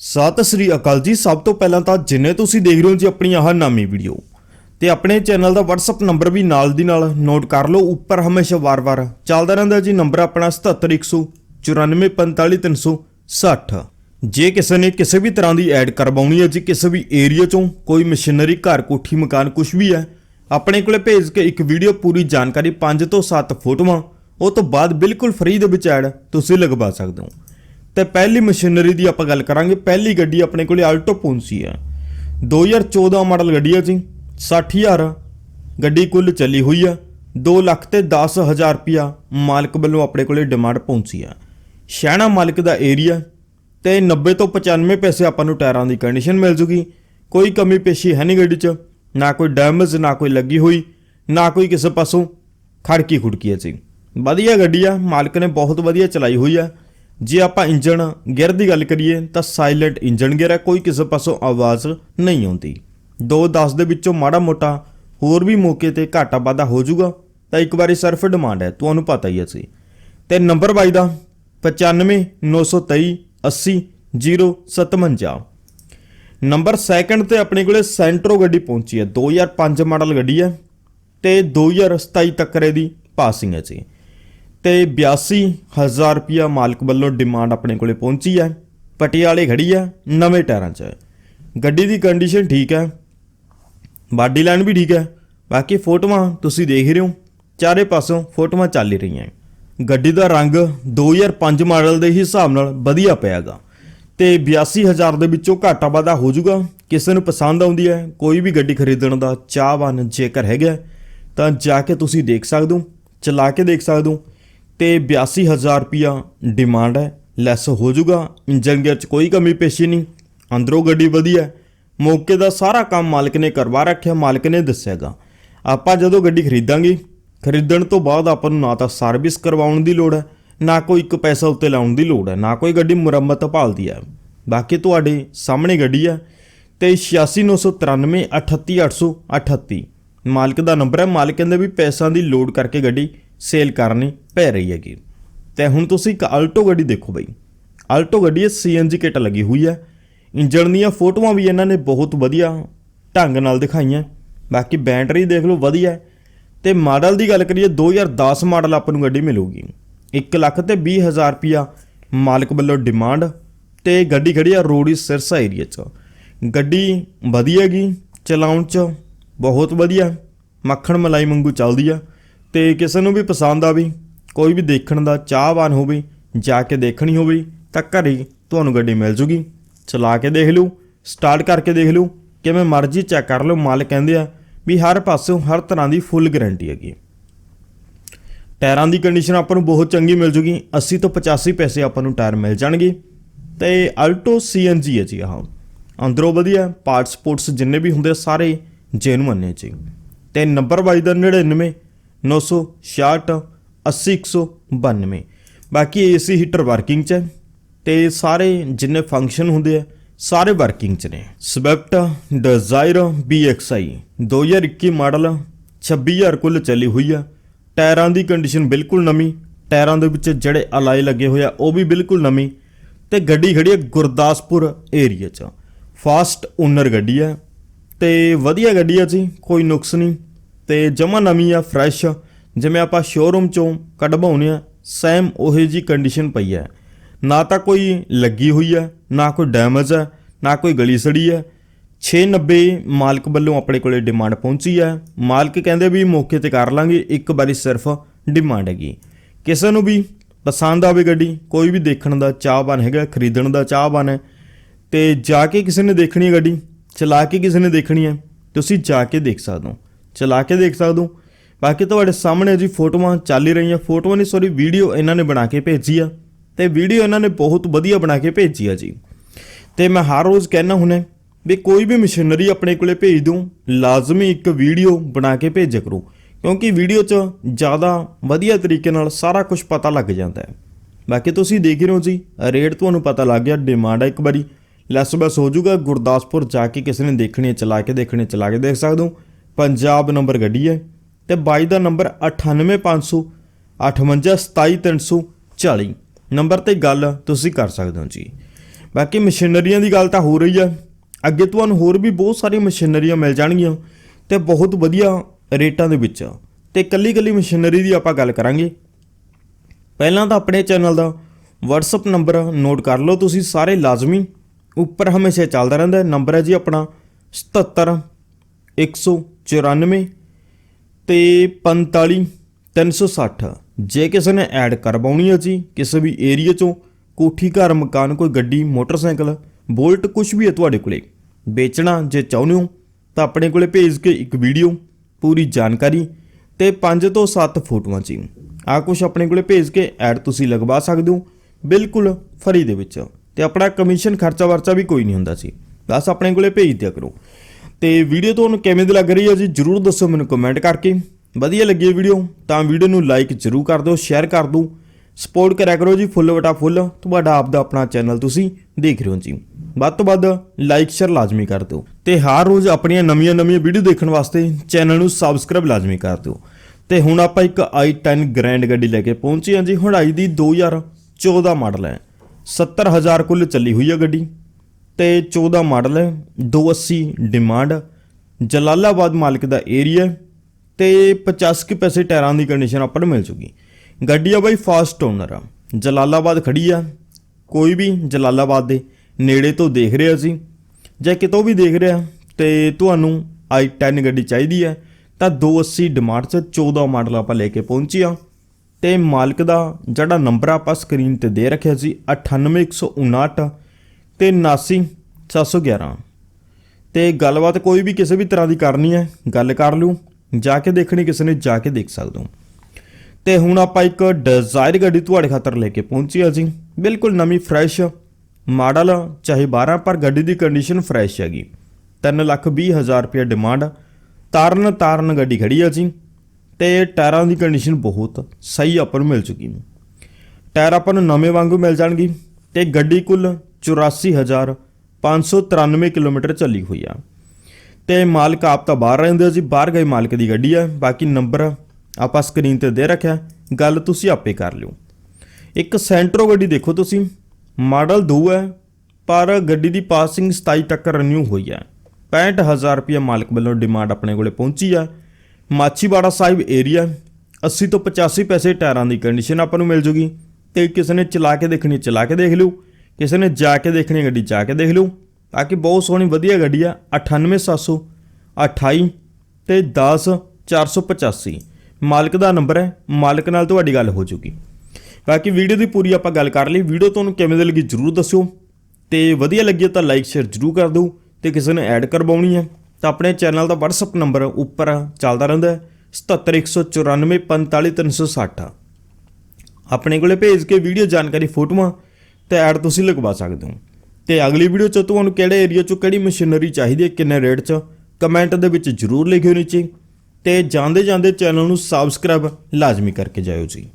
ਸਤਿ ਸ੍ਰੀ ਅਕਾਲ ਜੀ। ਸਭ ਤੋਂ ਪਹਿਲਾਂ ਤਾਂ ਜਿੰਨੇ ਤੁਸੀਂ ਦੇਖ ਰਹੇ ਹੋ ਜੀ ਆਪਣੀ ਆਹ ਨਵੀਂ ਵੀਡੀਓ ਤੇ ਆਪਣੇ ਚੈਨਲ ਦਾ WhatsApp ਨੰਬਰ ਵੀ ਨਾਲ ਦੀ ਨਾਲ ਨੋਟ ਕਰ ਲਓ। ਉੱਪਰ ਹਮੇਸ਼ਾ ਵਾਰ-ਵਾਰ ਚੱਲਦਾ ਰਹਿੰਦਾ ਜੀ। ਨੰਬਰ ਆਪਣਾ 7710945360 ਜੇ ਕਿਸੇ ਨੇ ਕਿਸੇ ਵੀ ਤਰ੍ਹਾਂ ਦੀ ਐਡ ਕਰਵਾਉਣੀ ਹੈ ਜੀ, ਕਿਸੇ ਵੀ ਏਰੀਆ ਚੋਂ ਕੋਈ ਮਸ਼ੀਨਰੀ ਘਰ, ਕੋਠੀ, ਮਕਾਨ ਕੁਝ ਵੀ ਹੈ, ਆਪਣੇ ਕੋਲੇ ਭੇਜ ਕੇ ਇੱਕ ਵੀਡੀਓ ਪੂਰੀ ਜਾਣਕਾਰੀ 5 ਤੋਂ 7 ਫੋਟੋਆਂ, ਉਹ ਤੋਂ ਬਾਅਦ ਬਿਲਕੁਲ ਫ੍ਰੀ ਦੇ ਵਿੱਚ ਐਡ ਤੁਸੀਂ ਲਗਵਾ ਸਕਦੇ ਹੋ। ਤੇ ਪਹਿਲੀ ਮਸ਼ੀਨਰੀ ਦੀ ਆਪਾਂ ਗੱਲ ਕਰਾਂਗੇ, ਪਹਿਲੀ ਗੱਡੀ ਆਪਣੇ ਕੋਲੇ ਆਲਟੋ ਪੌਂਸੀ ਹੈ। 2014 ਮਾਡਲ ਗੱਡੀ ਹੈ ਜੀ 60000 ਗੱਡੀ ਕੁੱਲ ਚੱਲੀ ਹੋਈ ਆ 2 ਲੱਖ ਤੇ 10000 ਰੁਪਿਆ ਮਾਲਕ ਵੱਲੋਂ ਆਪਣੇ ਕੋਲੇ ਡਿਮਾਂਡ ਪਹੁੰਚੀ ਆ ਸ਼ਹਿਣਾ ਮਾਲਕ ਦਾ ਏਰੀਆ ਤੇ 90 ਤੋਂ 95 ਪੈਸੇ ਆਪਾਂ ਨੂੰ ਟਾਇਰਾਂ ਦੀ ਕੰਡੀਸ਼ਨ ਮਿਲ ਜੂਗੀ। ਕੋਈ ਕਮੀ ਪੇਸ਼ੀ ਹੈ ਨਹੀਂ ਗੱਡੀ 'ਚ, ਨਾ ਕੋਈ ਡੈਮੇਜ ਨਾ ਕੋਈ ਲੱਗੀ ਹੋਈ, ਨਾ ਕੋਈ ਕਿਸੇ ਪਾਸੋਂ ਖੜਕੀ ਖੁੜਕੀ ਹੈ ਜੀ। ਵਧੀਆ ਗੱਡੀ ਆ, ਮਾਲਕ ਨੇ ਬਹੁਤ ਵਧੀਆ ਚਲਾਈ ਹੋਈ ਆ ਜੇ ਆਪਾਂ ਇੰਜਨ ਗੇਅਰ ਦੀ ਗੱਲ ਕਰੀਏ, ਤਾਂ ਸਾਇਲੈਂਟ ਇੰਜਨ ਗੇਅਰ ਹੈ, ਕੋਈ ਕਿਸੇ ਪਾਸੋਂ ਆਵਾਜ਼ ਨਹੀਂ ਆਉਂਦੀ। 2-10 ਦੇ ਵਿੱਚੋਂ ਮਾੜਾ ਮੋਟਾ ਹੋਰ ਵੀ ਮੌਕੇ ਤੇ ਘਾਟਾ ਵਾਧਾ ਹੋ ਜਾਊਗਾ, ਤਾਂ ਇੱਕ ਵਾਰੀ ਸਿਰਫ ਡਿਮਾਂਡ ਹੈ, ਤੁਹਾਨੂੰ ਪਤਾ ਹੀ ਹੈ ਸੀ ਤੇ ਨੰਬਰ ਬਾਈ ਦਾ 95 923 80 057 ਨੰਬਰ ਸੈਕੰਡ ਤੇ ਆਪਣੇ ਕੋਲੇ ਸੈਂਟਰੋ ਗੱਡੀ ਪਹੁੰਚੀ ਹੈ 2005 ਮਾਡਲ ਗੱਡੀ ਹੈ, ਤੇ 2027 ਤੱਕ ਇਹਦੀ ਪਾਸਿੰਗ ਹੈ ਜੀ। ਤੇ 82000 ਰੁਪਿਆ ਮਾਲਕ ਵੱਲੋਂ ਡਿਮਾਂਡ ਆਪਣੇ ਕੋਲੇ ਪਹੁੰਚੀ ਹੈ। ਪਟਿਆਲੇ ਖੜੀ ਹੈ, ਨਵੇਂ ਟਾਇਰਾਂ 'ਚ। ਗੱਡੀ ਦੀ ਕੰਡੀਸ਼ਨ ਠੀਕ ਹੈ। ਬਾਡੀ ਲਾਈਨ ਵੀ ਠੀਕ ਹੈ। ਬਾਕੀ ਫੋਟੋਆਂ ਤੁਸੀਂ ਦੇਖ ਰਹੇ ਹੋ। ਚਾਰੇ ਪਾਸੋਂ ਫੋਟੋਆਂ ਚੱਲ ਹੀ ਰਹੀਆਂ ਗੱਡੀ ਦਾ ਰੰਗ 2005 ਮਾਡਲ ਦੇ ਹਿਸਾਬ ਨਾਲ ਵਧੀਆ ਪਿਆਗਾ। ਤੇ 82000 ਦੇ ਵਿੱਚੋਂ ਘਾਟਾ ਵਾਧਾ ਹੋ ਜਾਊਗਾ। ਕਿਸੇ ਨੂੰ ਪਸੰਦ ਆਉਂਦੀ ਹੈ, ਕੋਈ ਵੀ ਗੱਡੀ ਖਰੀਦਣ ਦਾ ਚਾਹਵਾਨ ਜੇਕਰ ਹੈਗਾ ਤਾਂ ਜਾ ਕੇ ਤੁਸੀਂ ਦੇਖ ਸਕਦੇ ਹੋ, ਚਲਾ ਕੇ ਦੇਖ ਸਕਦੇ ਹੋ। ਤੇ 82000 ਰੁਪਿਆ ਡਿਮਾਂਡ ਹੈ। ਲੈਸ ਹੋ ਜਾਊਗਾ। ਇੰਜਨ ਗੇਅਰ 'ਚ ਕੋਈ ਕਮੀ ਪੇਸ਼ੀ ਨਹੀਂ। ਅੰਦਰੋਂ ਗੱਡੀ ਵਧੀਆ ਮੌਕੇ ਦਾ ਸਾਰਾ ਕੰਮ ਮਾਲਕ ਨੇ ਕਰਵਾ ਰੱਖਿਆ। ਮਾਲਕ ਨੇ ਦੱਸਿਆਗਾ। ਆਪਾਂ ਜਦੋਂ ਗੱਡੀ ਖਰੀਦਾਂਗੇ, ਖਰੀਦਣ ਤੋਂ ਬਾਅਦ ਆਪਾਂ ਨੂੰ ਨਾ ਤਾਂ ਸਰਵਿਸ ਕਰਵਾਉਣ ਦੀ ਲੋੜ ਹੈ, ਨਾ ਕੋਈ ਇੱਕ ਪੈਸਾ ਉੱਤੇ ਲਾਉਣ ਦੀ ਲੋੜ ਹੈ, ਨਾ ਕੋਈ ਗੱਡੀ ਮੁਰੰਮਤ ਭਾਲਦੀ ਹੈ। ਬਾਕੀ ਤੁਹਾਡੇ ਸਾਹਮਣੇ ਗੱਡੀ ਹੈ ਤੇ 869993 38838 ਮਾਲਕ ਦਾ ਨੰਬਰ ਹੈ। ਮਾਲਕ ਕਹਿੰਦੇ ਵੀ ਪੈਸਿਆਂ ਦੀ ਲੋਡ ਕਰਕੇ ਗੱਡੀ ਸੇਲ ਕਰਨੀ ਪੈ ਰਹੀ ਹੈਗੀ। ਤੇ ਹੁਣ ਤੁਸੀਂ ਇੱਕ ਆਲਟੋ ਗੱਡੀ ਦੇਖੋ ਬਈ। ਆਲਟੋ ਗੱਡੀ ਹੈ ਸੀਐਨਜੀ ਕਿੱਟ ਲੱਗੀ ਹੋਈ ਹੈ। ਇੰਜਣ ਦੀਆਂ ਫੋਟੋਆਂ ਵੀ ਇਹਨਾਂ ਨੇ ਬਹੁਤ ਵਧੀਆ ਢੰਗ ਨਾਲ ਦਿਖਾਈਆਂ। ਬਾਕੀ ਬੈਟਰੀ ਦੇਖ ਲਓ, ਵਧੀਆ ਹੈ। ਤੇ ਮਾਡਲ ਦੀ ਗੱਲ ਕਰੀਏ 2010 ਮਾਡਲ ਆਪਾਂ ਨੂੰ ਗੱਡੀ ਮਿਲੂਗੀ। 1 ਲੱਖ ਤੇ 20 ਹਜ਼ਾਰ ਰੁਪਿਆ ਮਾਲਕ ਵੱਲੋਂ ਡਿਮਾਂਡ ਤੇ ਗੱਡੀ ਖੜੀ ਆ ਰੋੜੀ ਸਿਰਸਾ ਏਰੀਆ 'ਚ। ਗੱਡੀ ਵਧੀਆ ਹੈਗੀ, ਚਲਾਉਣ 'ਚ ਬਹੁਤ ਵਧੀਆ। ਮੱਖਣ ਮਲਾਈ ਵਾਂਗੂ ਚੱਲਦੀ ਆ। ਤੇ ਕਿਸੇ ਨੂੰ ਵੀ ਪਸੰਦ ਆਵੇ ਕੋਈ ਵੀ ਦੇਖਣ ਦਾ ਚਾਹਵਾਨ ਹੋਵੇ ਜਾ ਕੇ ਦੇਖਣੀ ਹੋਵੇ ਤਾਂ ਘਰੇ ਹੀ ਤੁਹਾਨੂੰ ਗੱਡੀ ਮਿਲ ਜੂਗੀ। ਚਲਾ ਕੇ ਦੇਖ ਲਓ ਸਟਾਰਟ ਕਰਕੇ ਦੇਖ ਲਓ ਕਿਵੇਂ ਮਰਜ਼ੀ ਚੈੱਕ ਕਰ ਲਓ ਮਾਲਕ ਕਹਿੰਦੇ ਆ ਵੀ ਹਰ ਪਾਸਿਓਂ ਹਰ ਤਰ੍ਹਾਂ ਦੀ ਫੁੱਲ ਗਾਰੰਟੀ ਹੈਗੀ ਟਾਇਰਾਂ ਦੀ ਕੰਡੀਸ਼ਨ ਆਪਾਂ ਨੂੰ ਬਹੁਤ ਚੰਗੀ ਮਿਲ ਜੂਗੀ 80 ਤੋਂ 85 ਪੈਸੇ ਆਪਾਂ ਨੂੰ ਟਾਇਰ ਮਿਲ ਜਾਣਗੇ। ਤੇ ਅਲਟੋ ਸੀਐਨਜੀ ਹੈ ਜੀ ਆਹ। ਅੰਦਰੋਂ ਵਧੀਆ ਪਾਰਟ ਸਪੋਰਟਸ ਜਿੰਨੇ ਵੀ ਹੁੰਦੇ ਆ, ਸਾਰੇ ਜੈਨੂਅਨ ਨੇ ਜੀ। ਤੇ ਨੰਬਰ ਵਾਈਜ਼ ਦਾ 99 966 80192 ਬਾਕੀ ਏਸੀ ਹੀਟਰ ਵਰਕਿੰਗ 'ਚ। ਹੈ ਤੇ ਸਾਰੇ ਜਿੰਨੇ ਫੰਕਸ਼ਨ ਹੁੰਦੇ ਆ, ਸਾਰੇ ਵਰਕਿੰਗ 'ਚ ਨੇ। ਸਵਿਫਟ, ਡਿਜ਼ਾਇਰ BXI 2021 ਮਾਡਲ 26000 ਕੁੱਲ ਚੱਲੀ ਹੋਈ ਆ। ਟਾਇਰਾਂ ਦੀ ਕੰਡੀਸ਼ਨ ਬਿਲਕੁਲ ਨਵੀਂ। ਟਾਇਰਾਂ ਦੇ ਵਿੱਚ ਜਿਹੜੇ ਅਲਾਈ ਲੱਗੇ ਹੋਏ ਆ, ਉਹ ਵੀ ਬਿਲਕੁਲ ਨਵੀਂ। ਤੇ ਗੱਡੀ ਖੜੀ ਹੈ ਗੁਰਦਾਸਪੁਰ ਏਰੀਆ 'ਚ। ਫਾਸਟ ਓਨਰ ਗੱਡੀ ਹੈ ਤੇ ਵਧੀਆ ਗੱਡੀ ਆ ਜੀ, ਕੋਈ ਨੁਕਸ ਨਹੀਂ। ਤੇ ਜਮਾ ਨਵੀਂ ਆ ਫਰੈਸ਼ ਜਿਵੇਂ ਆਪਾਂ ਸ਼ੋਰੂਮ ਚੋਂ ਕਢਵਾਉਨੇ ਆ ਸੇਮ ਉਹੇ ਜੀ ਕੰਡੀਸ਼ਨ ਪਈ ਹੈ ਨਾ ਤਾਂ ਕੋਈ ਲੱਗੀ ਹੋਈ ਹੈ ਨਾ ਕੋਈ ਡੈਮੇਜ ਹੈ ਨਾ ਕੋਈ ਗਲੀ ਸੜੀ ਹੈ 690 ਮਾਲਕ ਵੱਲੋਂ ਆਪਣੇ ਕੋਲੇ ਡਿਮਾਂਡ ਪਹੁੰਚੀ ਹੈ ਮਾਲਕ ਕਹਿੰਦੇ ਵੀ ਮੌਕੇ ਤੇ ਕਰ ਲਾਂਗੇ, ਇੱਕ ਵਾਰੀ ਸਿਰਫ ਡਿਮਾਂਡ ਹੈਗੀ। ਕਿਸੇ ਨੂੰ ਵੀ ਪਸੰਦ ਆਵੇ ਗੱਡੀ, ਕੋਈ ਵੀ ਦੇਖਣ ਦਾ ਚਾਹਵਾਨ ਹੈਗਾ, ਖਰੀਦਣ ਦਾ ਚਾਹਵਾਨ ਹੈ, ਤੇ ਜਾ ਕੇ ਕਿਸੇ ਨੇ ਦੇਖਣੀ ਹੈ ਗੱਡੀ, ਚਲਾ ਕੇ ਕਿਸੇ ਨੇ ਦੇਖਣੀ ਹੈ, ਤੁਸੀਂ ਜਾ ਕੇ ਦੇਖ ਸਕਦੇ ਹੋ। ਚਲਾ ਕੇ ਦੇਖ ਸਕਦੇ ਹੋ। ਬਾਕੀ ਤੁਹਾਡੇ ਸਾਹਮਣੇ ਜੀ ਫੋਟੋਆਂ ਚੱਲ ਹੀ ਰਹੀਆਂ। ਫੋਟੋਆਂ ਨਹੀਂ ਸੌਰੀ ਵੀਡੀਓ ਇਹਨਾਂ ਨੇ ਬਣਾ ਕੇ ਭੇਜੀ ਆ ਤੇ ਵੀਡੀਓ ਇਹਨਾਂ ਨੇ ਬਹੁਤ ਵਧੀਆ ਬਣਾ ਕੇ ਭੇਜੀ ਆ ਜੀ। ਤੇ ਮੈਂ ਹਰ ਰੋਜ਼ ਕਹਿਣਾ ਹੁੰਨਾ ਵੀ ਕੋਈ ਵੀ ਮਸ਼ੀਨਰੀ ਆਪਣੇ ਕੋਲੇ ਭੇਜ ਦੂੰ ਲਾਜ਼ਮੀ ਇੱਕ ਵੀਡੀਓ ਬਣਾ ਕੇ ਭੇਜਿਆ ਕਰੋ। ਕਿਉਂਕਿ ਵੀਡੀਓ 'ਚ ਜ਼ਿਆਦਾ ਵਧੀਆ ਤਰੀਕੇ ਨਾਲ ਸਾਰਾ ਕੁਝ ਪਤਾ ਲੱਗ ਜਾਂਦਾ ਹੈ। ਬਾਕੀ ਤੁਸੀਂ ਦੇਖ ਰਹੇ ਹੋ ਜੀ, ਰੇਟ ਤੁਹਾਨੂੰ ਪਤਾ ਲੱਗ ਗਿਆ ਡਿਮਾਂਡ ਹੈ ਇੱਕ ਵਾਰੀ। ਲੈਸ ਬਸ ਹੋ ਜਾਊਗਾ, ਗੁਰਦਾਸਪੁਰ ਜਾ ਕੇ ਕਿਸੇ ਨੇ ਦੇਖਣੀ ਚਲਾ ਕੇ ਦੇਖਣੀ ਚਲਾ ਕੇ ਦੇਖ ਸਕਦੇ ਹੋ। ਪੰਜਾਬ ਨੰਬਰ ਗੱਡੀ ਹੈ ਤੇ ਬਾਈ ਦਾ ਨੰਬਰ 98500 5877340 ਨੰਬਰ ਤੇ ਗੱਲ ਤੁਸੀਂ ਕਰ ਸਕਦੇ ਹੋ ਜੀ। ਬਾਕੀ ਮਸ਼ੀਨਰੀਆਂ ਦੀ ਗੱਲ ਤਾਂ ਹੋ ਰਹੀ ਆ ਅੱਗੇ ਤੁਹਾਨੂੰ ਹੋਰ ਵੀ ਬਹੁਤ ਸਾਰੀਆਂ ਮਸ਼ੀਨਰੀਆਂ ਮਿਲ ਜਾਣਗੀਆਂ ਤੇ ਬਹੁਤ ਵਧੀਆ ਰੇਟਾਂ ਦੇ ਵਿੱਚ। ਤੇ ਕੱਲੀ ਕੱਲੀ ਮਸ਼ੀਨਰੀ ਦੀ ਆਪਾਂ ਗੱਲ ਕਰਾਂਗੇ। ਪਹਿਲਾਂ ਤਾਂ ਆਪਣੇ ਚੈਨਲ ਦਾ WhatsApp ਨੰਬਰ ਨੋਟ ਕਰ ਲਓ ਤੁਸੀਂ ਸਾਰੇ ਲਾਜ਼ਮੀ। ਉੱਪਰ ਹਮੇਸ਼ਾ ਚੱਲਦਾ ਰਹਿੰਦਾ ਨੰਬਰ ਹੈ ਜੀ ਆਪਣਾ 77 194 ਤੇ 45 360 ਜੇ ਕਿਸੇ ਨੇ ਐਡ ਕਰਵਾਉਣੀ ਹੈ ਜੀ, ਕਿਸੇ ਵੀ ਏਰੀਆ ਚੋਂ, ਕੋਠੀ, ਘਰ, ਮਕਾਨ, ਕੋਈ ਗੱਡੀ, ਮੋਟਰਸਾਈਕਲ, ਬੋਲਟ ਕੁਝ ਵੀ ਹੈ ਤੁਹਾਡੇ ਕੋਲੇ, ਵੇਚਣਾ ਜੇ ਚਾਹੁੰਦੇ ਹੋ, ਤਾਂ ਆਪਣੇ ਕੋਲੇ ਭੇਜ ਕੇ ਇੱਕ ਵੀਡੀਓ, ਪੂਰੀ ਜਾਣਕਾਰੀ ਤੇ 5 ਤੋਂ 7 ਫੋਟੋਆਂ ਜੀ। ਆ ਕੁਝ ਆਪਣੇ ਕੋਲੇ ਭੇਜ ਕੇ ਐਡ ਤੁਸੀਂ ਲਗਵਾ ਸਕਦੇ ਹੋ, ਬਿਲਕੁਲ ਫਰੀ ਦੇ ਵਿੱਚ। ਤੇ ਆਪਣਾ ਕਮਿਸ਼ਨ ਖਰਚਾ ਵਰਚਾ ਵੀ ਕੋਈ ਨਹੀਂ ਹੁੰਦਾ ਸੀ ਬਸ ਆਪਣੇ ਕੋਲੇ ਭੇਜ ਦਿਆ ਕਰੋ। ਤੇ ਵੀਡੀਓ ਤੁਹਾਨੂੰ ਕਿਵੇਂ ਦੀ ਲੱਗ ਰਹੀ ਹੈ ਜੀ ਜਰੂਰ ਦੱਸੋ ਮੈਨੂੰ ਕਮੈਂਟ ਕਰਕੇ। ਵਧੀਆ ਲੱਗੀ ਵੀਡੀਓ, ਤਾਂ ਵੀਡੀਓ ਨੂੰ ਲਾਈਕ ਜਰੂਰ ਕਰ ਦਿਓ ਸ਼ੇਅਰ ਕਰ ਦਿਓ ਸਪੋਰਟ ਕਰਿਆ ਕਰੋ ਜੀ ਫੁੱਲ ਵਟਾ ਫੁੱਲ ਤੁਹਾਡਾ ਆਪ ਦਾ ਆਪਣਾ ਚੈਨਲ ਤੁਸੀਂ ਦੇਖ ਰਹੇ ਹੋ ਜੀ। ਵੱਧ ਤੋਂ ਵੱਧ ਲਾਈਕ ਸ਼ੇਅਰ ਲਾਜ਼ਮੀ ਕਰ ਦਿਓ। ਤੇ ਹਰ ਰੋਜ਼ ਆਪਣੀਆਂ ਨਵੀਆਂ-ਨਵੀਆਂ ਵੀਡੀਓ ਦੇਖਣ ਵਾਸਤੇ ਚੈਨਲ ਨੂੰ ਸਬਸਕ੍ਰਾਈਬ ਲਾਜ਼ਮੀ ਕਰ ਦਿਓ। ਤੇ ਹੁਣ ਆਪਾਂ ਇੱਕ i10 ਗ੍ਰੈਂਡ ਗੱਡੀ ਲੈ ਕੇ ਪਹੁੰਚੇ ਹਾਂ ਜੀ ਹੁਣਾਈ ਦੀ 2014 ਮਾਡਲ ਹੈ। 70000 ਕੁੱਲ ਚੱਲੀ ਹੋਈ ਹੈ ਗੱਡੀ। ਤੇ 14 ਮਾਡਲ ਹੈ 280 ਡਿਮਾਂਡ ਜਲਾਲਾਬਾਦ ਮਾਲਕ ਦਾ ਏਰੀਆ ਤੇ 50 ਕੁ ਪੈਸੇ ਟਾਇਰਾਂ ਦੀ ਕੰਡੀਸ਼ਨ ਆਪਾਂ ਨੂੰ ਮਿਲ ਜੂਗੀ। ਗੱਡੀ ਆ ਬਾਈ ਫਾਸਟ ਓਨਰ ਆ। ਜਲਾਲਾਬਾਦ ਖੜੀ ਆ। ਕੋਈ ਵੀ ਜਲਾਲਾਬਾਦ ਦੇ ਨੇੜੇ ਤੋਂ ਦੇਖ ਰਿਹਾ ਸੀ। ਜਾਂ ਕਿਤੋਂ ਵੀ ਦੇਖ ਰਿਹਾ ਤੇ ਤੁਹਾਨੂੰ i10 ਗੱਡੀ ਚਾਹੀਦੀ ਹੈ ਤਾਂ 280 ਡਿਮਾਂਡ 'ਚ 14 ਮਾਡਲ ਆਪਾਂ ਲੈ ਕੇ ਪਹੁੰਚੇ ਆ। ਤੇ ਮਾਲਕ ਦਾ ਜਿਹੜਾ ਨੰਬਰ ਆਪਾਂ ਸਕਰੀਨ ਤੇ ਦੇ ਰੱਖਿਆ ਸੀ 98159 ਤੇ 79711 ਤੇ ਗੱਲਬਾਤ ਕੋਈ ਵੀ ਕਿਸੇ ਵੀ ਤਰ੍ਹਾਂ ਦੀ ਕਰਨੀ ਹੈ, ਗੱਲ ਕਰ ਲਓ ਜਾ ਕੇ ਦੇਖਣੀ, ਕਿਸੇ ਨੇ ਜਾ ਕੇ ਦੇਖ ਸਕਦੇ ਹੋ। ਤੇ ਹੁਣ ਆਪਾਂ ਇੱਕ ਡਿਜ਼ਾਇਰ ਗੱਡੀ ਤੁਹਾਡੇ ਖਾਤਰ ਲੈ ਕੇ ਪਹੁੰਚੀ ਆ ਜੀ ਬਿਲਕੁਲ ਨਵੀਂ, ਫਰੈਸ਼ ਮਾਡਲ, ਚਾਹੇ 12 ਪਰ ਗੱਡੀ ਦੀ ਕੰਡੀਸ਼ਨ ਫਰੈਸ਼ ਹੈਗੀ। 3 ਲੱਖ 20 ਹਜ਼ਾਰ ਰੁਪਏ ਡਿਮਾਂਡ ਤਾਰਨ ਤਾਰਨ ਗੱਡੀ ਖੜੀ ਆ ਜੀ ਤੇ ਟਾਇਰਾਂ ਦੀ ਕੰਡੀਸ਼ਨ ਬਹੁਤ ਸਹੀ ਆਪਾਂ ਨੂੰ ਮਿਲ ਚੁੱਕੀ ਹੈ। ਟਾਇਰ ਆਪਾਂ ਨੂੰ ਨਵੇਂ ਵਾਂਗੂ ਮਿਲ ਜਾਣਗੇ। ਤੇ ਗੱਡੀ ਕੁੱਲ 84593 ਕਿਲੋਮੀਟਰ ਚੱਲੀ ਹੋਈ ਆ। ਤੇ ਮਾਲਕ ਆਪ ਤਾਂ ਬਾਹਰ ਰਹਿੰਦੇ ਆ ਜੀ, ਬਾਹਰ ਗਏ ਮਾਲਕ ਦੀ ਗੱਡੀ ਆ। ਬਾਕੀ ਨੰਬਰ ਆਪਾਂ ਸਕਰੀਨ ਤੇ ਦੇ ਰੱਖਿਆ। ਗੱਲ ਤੁਸੀਂ ਆਪੇ ਕਰ ਲਿਓ। ਇੱਕ ਸੈਂਟਰੋ ਗੱਡੀ ਦੇਖੋ ਤੁਸੀਂ। ਮਾਡਲ 2 ਹੈ, ਪਰ ਗੱਡੀ ਦੀ ਪਾਸਿੰਗ 27 ਤੱਕ ਰਿਨਿਊ ਹੋਈ ਹੈ 65000 ਰੁਪਏ ਮਾਲਕ ਵੱਲੋਂ ਡਿਮਾਂਡ ਆਪਣੇ ਕੋਲੇ ਪਹੁੰਚੀ ਆ। ਮਾਛੀਵਾੜਾ ਸਾਹਿਬ ਏਰੀਆ 80 ਤੋਂ 85 ਪੈਸੇ ਟਾਇਰਾਂ ਦੀ ਕੰਡੀਸ਼ਨ ਆਪਾਂ ਨੂੰ ਮਿਲ ਜੂਗੀ। ਤੇ ਕਿਸੇ ਨੇ ਚਲਾ ਕੇ ਦੇਖਣੀ ਚਲਾ ਕੇ ਦੇਖ ਲਿਓ। ਕਿਸੇ ਨੇ ਜਾ ਕੇ ਦੇਖਣੀ ਗੱਡੀ, ਜਾ ਕੇ ਦੇਖ ਲਿਓ ਬਾਕੀ ਬਹੁਤ ਸੋਹਣੀ, ਵਧੀਆ ਗੱਡੀ ਆ। 98700 28 ਤੇ 10485 ਮਾਲਕ ਦਾ ਨੰਬਰ ਹੈ। ਮਾਲਕ ਨਾਲ ਤੁਹਾਡੀ ਗੱਲ ਹੋ ਜੂਗੀ। ਬਾਕੀ ਵੀਡੀਓ ਦੀ ਪੂਰੀ ਆਪਾਂ ਗੱਲ ਕਰ ਲਈ। ਵੀਡੀਓ ਤੁਹਾਨੂੰ ਕਿਵੇਂ ਦੀ ਲੱਗੀ ਜਰੂਰ ਦੱਸਿਓ। ਤੇ ਵਧੀਆ ਲੱਗੀ ਤਾਂ ਲਾਈਕ, ਸ਼ੇਅਰ ਜਰੂਰ ਕਰ ਦਿਓ। ਤੇ ਕਿਸੇ ਨੇ ਐਡ ਕਰਵਾਉਣੀ ਹੈ, ਤਾਂ ਆਪਣੇ ਚੈਨਲ ਦਾ WhatsApp ਨੰਬਰ ਉੱਪਰ ਚੱਲਦਾ ਰਹਿੰਦਾ ਹੈ। 7714945360 ਆਪਣੇ ਕੋਲੇ ਭੇਜ ਕੇ ਵੀਡੀਓ ਜਾਣਕਾਰੀ ਫੋਟੋਆਂ ਤੇ ਐਡ ਤੁਸੀਂ ਲਗਵਾ ਸਕਦੇ ਹੋ। ਤੇ ਅਗਲੀ ਵੀਡੀਓ ਚ ਤੁਹਾਨੂੰ ਕਿਹੜੇ ਏਰੀਆ ਚੋਂ ਕਿਹੜੀ ਮਸ਼ੀਨਰੀ ਚਾਹੀਦੀ ਹੈ, ਕਿੰਨੇ ਰੇਟ ਚ ਕਮੈਂਟ ਦੇ ਵਿੱਚ ਜਰੂਰ ਲਿਖਿਓ ਨੀਚੇ। ਤੇ ਜਾਂਦੇ ਜਾਂਦੇ ਚੈਨਲ ਨੂੰ ਸਬਸਕ੍ਰਾਈਬ ਲਾਜ਼ਮੀ ਕਰਕੇ ਜਾਇਓ ਜੀ।